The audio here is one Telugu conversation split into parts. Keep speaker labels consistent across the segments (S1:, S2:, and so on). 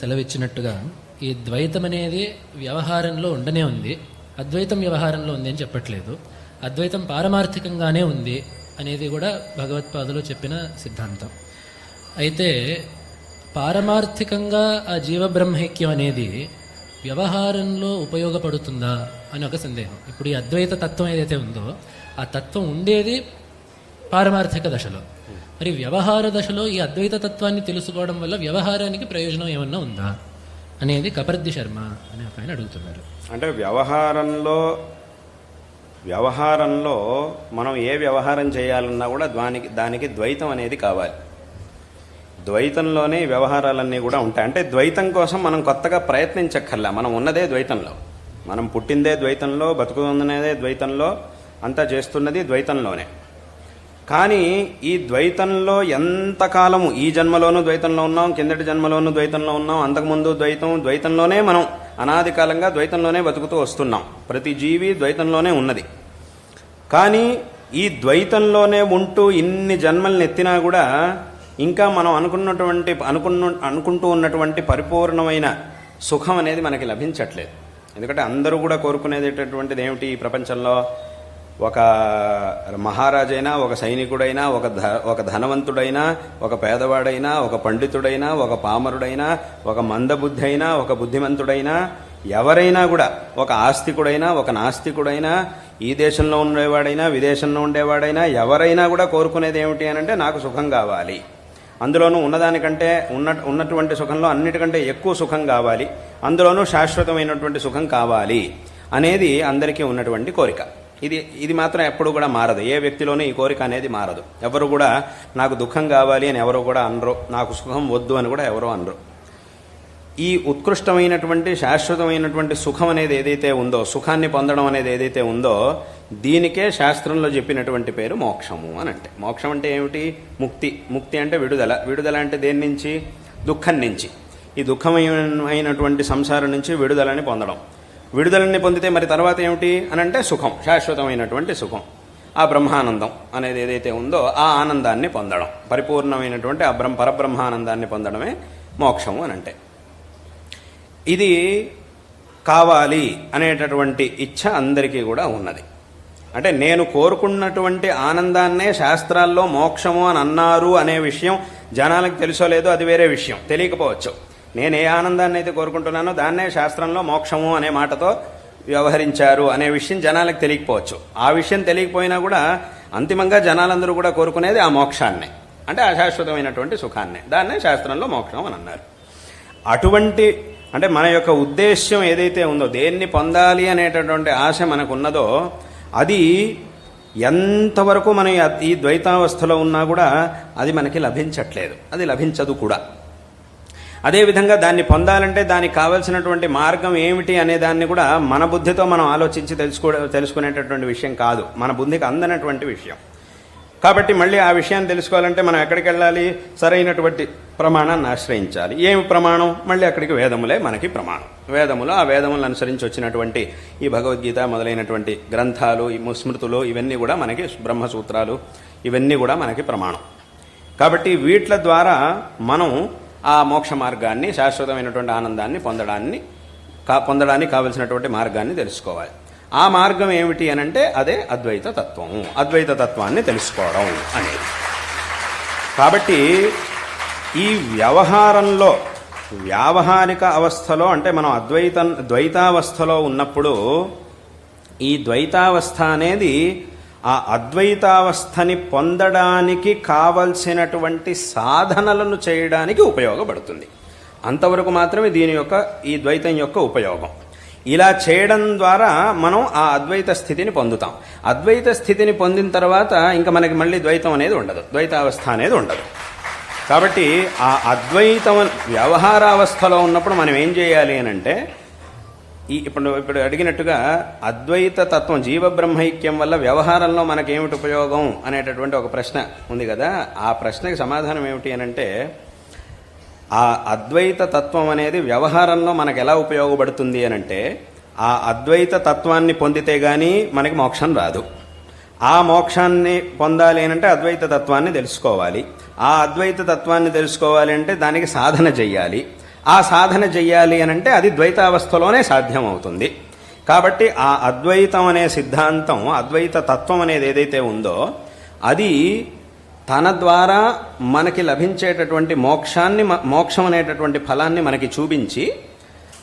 S1: సెలవిచ్చినట్టుగా ఈ ద్వైతం అనేది వ్యవహారంలో ఉండనే ఉంది. అద్వైతం వ్యవహారంలో ఉంది అని చెప్పట్లేదు. అద్వైతం పారమార్థికంగానే ఉంది అనేది కూడా భగవత్పాదలో చెప్పిన సిద్ధాంతం. అయితే పారమార్థికంగా ఆ జీవబ్రహ్మైక్యం అనేది వ్యవహారంలో ఉపయోగపడుతుందా అని ఒక సందేహం. ఇప్పుడు ఈ అద్వైత తత్వం ఏదైతే ఉందో ఆ తత్వం ఉండేది పారమార్థిక దశలో. మరి వ్యవహార దశలో ఈ అద్వైత తత్వాన్ని తెలుసుకోవడం వల్ల వ్యవహారానికి ప్రయోజనం ఏమన్నా ఉందా? అనేది కపర్ది శర్మ అనే ఒక ఆయన అడుగుతున్నారు.
S2: అంటే వ్యవహారంలో వ్యవహారంలో మనం ఏ వ్యవహారం చేయాలన్నా కూడా దానికి దానికి ద్వైతం అనేది కావాలి. ద్వైతంలోనే వ్యవహారాలన్నీ కూడా ఉంటాయి. అంటే ద్వైతం కోసం మనం కొత్తగా ప్రయత్నించక్కర్లా. మనం ఉన్నదే ద్వైతంలో. మనం పుట్టిందే ద్వైతంలో బతుకుతున్నదే ద్వైతంలో అంతా చేస్తున్నది ద్వైతంలోనే. కానీ ఈ ద్వైతంలో ఎంతకాలము? ఈ జన్మలోనూ ద్వైతంలో ఉన్నాం కిందటి జన్మలోనూ ద్వైతంలో ఉన్నాం అంతకుముందు ద్వైతం ద్వైతంలోనే మనం అనాది కాలంగా ద్వైతంలోనే బతుకుతూ వస్తున్నాం. ప్రతి జీవి ద్వైతంలోనే ఉన్నది. కానీ ఈ ద్వైతంలోనే ఉంటూ ఇన్ని జన్మల్ని ఎత్తినా కూడా ఇంకా మనం అనుకున్నటువంటి అనుకున్న అనుకుంటూ ఉన్నటువంటి పరిపూర్ణమైన సుఖం అనేది మనకి లభించట్లేదు. ఎందుకంటే అందరూ కూడా కోరుకునేటటువంటిది ఏమిటి ఈ ప్రపంచంలో? ఒక మహారాజైనా ఒక సైనికుడైనా ఒక ధ ఒక ధనవంతుడైనా ఒక పేదవాడైనా ఒక పండితుడైనా ఒక పామరుడైనా ఒక మందబుద్ధి అయినా ఒక బుద్ధిమంతుడైనా ఎవరైనా కూడా ఒక ఆస్తికుడైనా ఒక నాస్తికుడైనా ఈ దేశంలో ఉండేవాడైనా విదేశంలో ఉండేవాడైనా ఎవరైనా కూడా కోరుకునేది ఏమిటి అని అంటే నాకు సుఖం కావాలి. అందులోనూ ఉన్నదానికంటే ఉన్న ఉన్నటువంటి సుఖంలో అన్నిటికంటే ఎక్కువ సుఖం కావాలి. అందులోనూ శాశ్వతమైనటువంటి సుఖం కావాలి అనేది అందరికీ ఉన్నటువంటి కోరిక. ఇది ఇది మాత్రం ఎప్పుడు కూడా మారదు. ఏ వ్యక్తిలోనూ ఈ కోరిక అనేది మారదు. ఎవరు కూడా నాకు దుఃఖం కావాలి అని ఎవరు కూడా అనరు. నాకు సుఖం వద్దు అని కూడా ఎవరు అనరు. ఈ ఉత్కృష్టమైనటువంటి శాశ్వతమైనటువంటి సుఖం అనేది ఏదైతే ఉందో సుఖాన్ని పొందడం అనేది ఏదైతే ఉందో దీనికే శాస్త్రంలో చెప్పినటువంటి పేరు మోక్షము అని అంటే. మోక్షం అంటే ఏమిటి? ముక్తి. ముక్తి అంటే విడుదల. విడుదల అంటే దేని నుంచి? దుఃఖం నుంచి. ఈ దుఃఖమైనటువంటి సంసారం నుంచి విడుదలని పొందడం. విడుదలని పొందితే మరి తర్వాత ఏమిటి అని అంటే సుఖం శాశ్వతమైనటువంటి సుఖం. ఆ బ్రహ్మానందం అనేది ఏదైతే ఉందో ఆ ఆనందాన్ని పొందడం. పరిపూర్ణమైనటువంటి ఆ బ్రహ్మ పరబ్రహ్మానందాన్ని పొందడమే మోక్షము అని అంటే. ఇది కావాలి అనేటటువంటి ఇచ్ఛ అందరికీ కూడా ఉన్నది. అంటే నేను కోరుకున్నటువంటి ఆనందాన్నే శాస్త్రాల్లో మోక్షము అని అన్నారు అనే విషయం జనాలకు తెలుసో లేదో అది వేరే విషయం. తెలియకపోవచ్చు. నేను ఏ ఆనందాన్ని అయితే కోరుకుంటున్నానో దాన్నే శాస్త్రంలో మోక్షము అనే మాటతో వ్యవహరించారు అనే విషయం జనాలకు తెలియకపోవచ్చు. ఆ విషయం తెలియకపోయినా కూడా అంతిమంగా జనాలందరూ కూడా కోరుకునేది ఆ మోక్షాన్నే. అంటే అశాశ్వతమైనటువంటి సుఖాన్నే. దాన్నే శాస్త్రంలో మోక్షం అని అన్నారు. అటువంటి అంటే మన యొక్క ఉద్దేశ్యం ఏదైతే ఉందో దేన్ని పొందాలి అనేటటువంటి ఆశ మనకు ఉన్నదో అది ఎంతవరకు మనం ఈ ద్వైతావస్థలో ఉన్నా కూడా అది మనకి లభించట్లేదు. అది లభించదు కూడా. అదేవిధంగా దాన్ని పొందాలంటే దానికి కావలసినటువంటి మార్గం ఏమిటి అనే దాన్ని కూడా మన బుద్ధితో మనం ఆలోచించి తెలుసుకో తెలుసుకునేటటువంటి విషయం కాదు. మన బుద్ధికి అందనటువంటి విషయం. కాబట్టి మళ్ళీ ఆ విషయాన్ని తెలుసుకోవాలంటే మనం ఎక్కడికి వెళ్ళాలి? సరైనటువంటి ప్రమాణాన్ని ఆశ్రయించాలి. ఏమి ప్రమాణం? మళ్ళీ అక్కడికి వేదములే మనకి ప్రమాణం. వేదములు ఆ వేదములను అనుసరించి వచ్చినటువంటి ఈ భగవద్గీత మొదలైనటువంటి గ్రంథాలు ఈ స్మృతులు ఇవన్నీ కూడా మనకి బ్రహ్మసూత్రాలు ఇవన్నీ కూడా మనకి ప్రమాణం. కాబట్టి వీట్ల ద్వారా మనం ఆ మోక్ష మార్గాన్ని శాశ్వతమైనటువంటి ఆనందాన్ని పొందడాన్ని కా పొందడానికి కావలసినటువంటి మార్గాన్ని తెలుసుకోవాలి. ఆ మార్గం ఏమిటి అని అంటే అదే అద్వైత తత్వము అద్వైత తత్వాన్ని తెలుసుకోవడం అనేది. కాబట్టి ఈ వ్యవహారంలో వ్యావహారిక అవస్థలో అంటే మనం అద్వైత ద్వైతావస్థలో ఉన్నప్పుడు ఈ ద్వైతావస్థ అనేది ఆ అద్వైతావస్థని పొందడానికి కావలసినటువంటి సాధనలను చేయడానికి ఉపయోగపడుతుంది. అంతవరకు మాత్రమే దీని యొక్క ఈ ద్వైతం యొక్క ఉపయోగం. ఇలా చేయడం ద్వారా మనం ఆ అద్వైత స్థితిని పొందుతాం. అద్వైత స్థితిని పొందిన తర్వాత ఇంకా మనకి మళ్ళీ ద్వైతం అనేది ఉండదు. ద్వైతావస్థ అనేది ఉండదు. కాబట్టి ఆ అద్వైతం వ్యవహారావస్థలో ఉన్నప్పుడు మనం ఏం చేయాలి అని అంటే ఈ ఇప్పుడు ఇప్పుడు అడిగినట్టుగా అద్వైత తత్వం జీవబ్రహ్మైక్యం వల్ల వ్యవహారంలో మనకేమిటి ఉపయోగం అనేటటువంటి ఒక ప్రశ్న ఉంది కదా. ఆ ప్రశ్నకి సమాధానం ఏమిటి అని అంటే ఆ అద్వైత తత్వం అనేది వ్యవహారంలో మనకు ఎలా ఉపయోగపడుతుంది అని అంటే ఆ అద్వైత తత్వాన్ని పొందితే కానీ మనకి మోక్షం రాదు. ఆ మోక్షాన్ని పొందాలి అని అంటే అద్వైత తత్వాన్ని తెలుసుకోవాలి. ఆ అద్వైత తత్వాన్ని తెలుసుకోవాలి అంటే దానికి సాధన చెయ్యాలి. ఆ సాధన చెయ్యాలి అని అంటే అది ద్వైతావస్థలోనే సాధ్యం అవుతుంది కాబట్టి ఆ అద్వైతం అనే సిద్ధాంతం అద్వైత తత్వం అనేది ఏదైతే ఉందో అది తన ద్వారా మనకి లభించేటటువంటి మోక్షాన్ని మ- మోక్షం అనేటటువంటి ఫలాన్ని మనకి చూపించి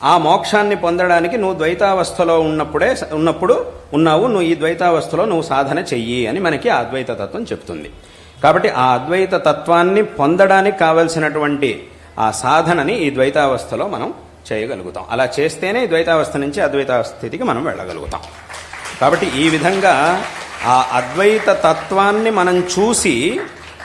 S2: ఆ మోక్షాన్ని పొందడానికి నువ్వు ద్వైతావస్థలో ఉన్నప్పుడే ఉన్నప్పుడు ఉన్నావు నువ్వు ఈ ద్వైతావస్థలో నువ్వు సాధన చెయ్యి అని మనకి ఆ అద్వైత తత్వం చెప్తుంది. కాబట్టి ఆ అద్వైత తత్వాన్ని పొందడానికి కావలసినటువంటి ఆ సాధనని ఈ ద్వైతావస్థలో మనం చేయగలుగుతాం. అలా చేస్తేనే ద్వైతావస్థ నుంచి అద్వైతావస్థ స్థితికి మనం వెళ్ళగలుగుతాం. కాబట్టి ఈ విధంగా ఆ అద్వైత తత్వాన్ని మనం చూసి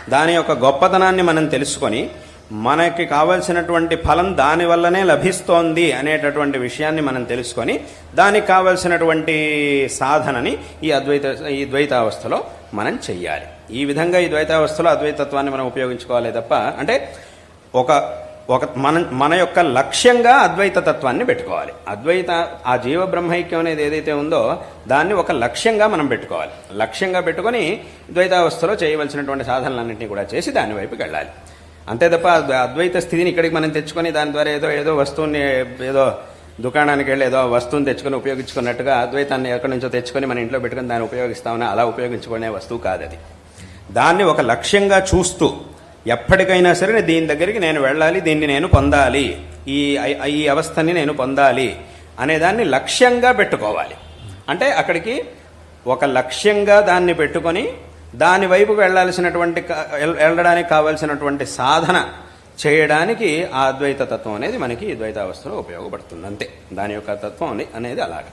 S2: దాని యొక్క గొప్పతనాన్ని మనం తెలుసుకొని మనకి కావలసినటువంటి ఫలం దానివల్లనే లభిస్తోంది అనేటటువంటి విషయాన్ని మనం తెలుసుకొని దానికి కావలసినటువంటి సాధనని ఈ అద్వైత ఈ ద్వైతావస్థలో మనం చెయ్యాలి. ఈ విధంగా ఈ ద్వైతావస్థలో అద్వైతత్వాన్ని మనం ఉపయోగించుకోవాలి తప్ప అంటే ఒక ఒక మన మన యొక్క లక్ష్యంగా అద్వైత తత్వాన్ని పెట్టుకోవాలి. అద్వైత ఆ జీవ బ్రహ్మైక్యం అనేది ఏదైతే ఉందో దాన్ని ఒక లక్ష్యంగా మనం పెట్టుకోవాలి. లక్ష్యంగా పెట్టుకొని ద్వైతావస్థలో చేయవలసినటువంటి సాధనలన్నింటినీ కూడా చేసి దాని వైపుకి వెళ్ళాలి. అంతే తప్ప అద్వైత స్థితిని ఇక్కడికి మనం తెచ్చుకొని దాని ద్వారా ఏదో ఏదో వస్తువుని ఏదో దుకాణానికి వెళ్ళి ఏదో వస్తువుని తెచ్చుకొని ఉపయోగించుకున్నట్టుగా అద్వైతాన్ని ఎక్కడి నుంచో తెచ్చుకొని మన ఇంట్లో పెట్టుకొని దాన్ని ఉపయోగిస్తామని అలా ఉపయోగించుకునే వస్తువు కాదు అది దాన్ని ఒక లక్ష్యంగా చూస్తూ ఎప్పటికైనా సరే దీని దగ్గరికి నేను వెళ్ళాలి దీన్ని నేను పొందాలి ఈ ఈ అవస్థని నేను పొందాలి అనేదాన్ని లక్ష్యంగా పెట్టుకోవాలి. అంటే అక్కడికి ఒక లక్ష్యంగా దాన్ని పెట్టుకొని దాని వైపుకు వెళ్ళాల్సినటువంటి వెళ్ళడానికి కావాల్సినటువంటి సాధన చేయడానికి ఆ అద్వైత తత్వం అనేది మనకి ద్వైతావస్థలో ఉపయోగపడుతుంది అంతే దాని యొక్క తత్వం అనేది అలాగా.